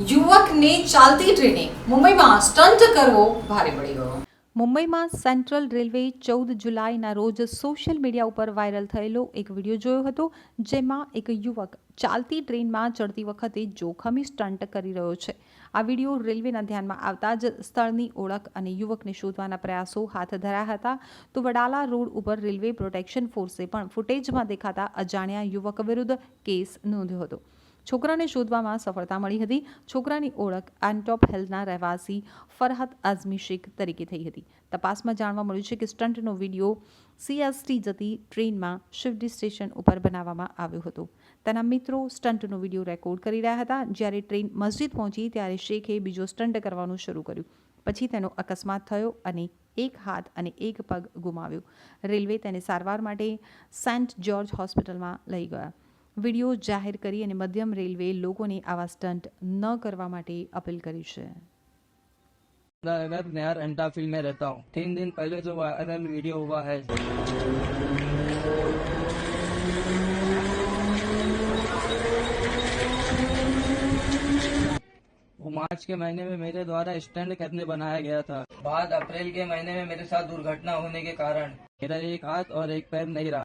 યુવકને ચાલતી ટ્રેને મુંબઈમાં સ્ટન્ટ કરવો ભારે પડી ગયો. મુંબઈમાં સેન્ટ્રલ રેલવે ચૌદ જુલાઈના રોજ સોશિયલ મીડિયા ઉપર વાયરલ થયેલો એક વીડિયો જોયો હતો, જેમાં એક યુવક ચાલતી ટ્રેનમાં ચડતી વખતે જોખમી સ્ટન્ટ કરી રહ્યો છે. આ વીડિયો રેલવેના ધ્યાનમાં આવતા જ સ્થળની ઓળખ અને યુવકને શોધવાના પ્રયાસો હાથ ધરાયા હતા. તો વડાલા રોડ ઉપર રેલવે પ્રોટેક્શન ફોર્સે પણ ફૂટેજમાં દેખાતા અજાણ્યા યુવક વિરુદ્ધ કેસ નોંધ્યો હતો. છોકરાને શોધવામાં સફળતા મળી હતી. છોકરાની ઓળખ એન્ટોપ હેલના રહેવાસી ફરહત આઝમી શેખ તરીકે થઈ હતી. તપાસમાં જાણવા મળ્યું છે કે સ્ટન્ટનો વીડિયો સીએસટી જતી ટ્રેનમાં શિવડી સ્ટેશન ઉપર બનાવવામાં આવ્યો હતો. તેના મિત્રો સ્ટન્ટનો વીડિયો રેકોર્ડ કરી રહ્યા હતા. જ્યારે ટ્રેન મસ્જિદ પહોંચી ત્યારે શેખે બીજો સ્ટન્ટ કરવાનું શરૂ કર્યું. પછી તેનો અકસ્માત થયો અને એક હાથ અને એક પગ ગુમાવ્યો. રેલવે તેને સારવાર માટે સેન્ટ જ્યોર્જ હોસ્પિટલમાં લઈ ગયા. વિડીયો જાહેર કરી અને મધ્યમ રેલવે લોકોને આવા સ્ટન્ટ ન કરવા માટે અપીલ કરી છે अगर नया अंटा फील्ड में रहता हूँ तीन दिन पहले जो वायरल वीडियो हुआ है वो मार्च के महीने में मेरे द्वारा स्टैंड करने बनाया गया था बाद अप्रैल के महीने में मेरे साथ दुर्घटना होने के कारण मेरा एक हाथ और एक पैर नहीं रहा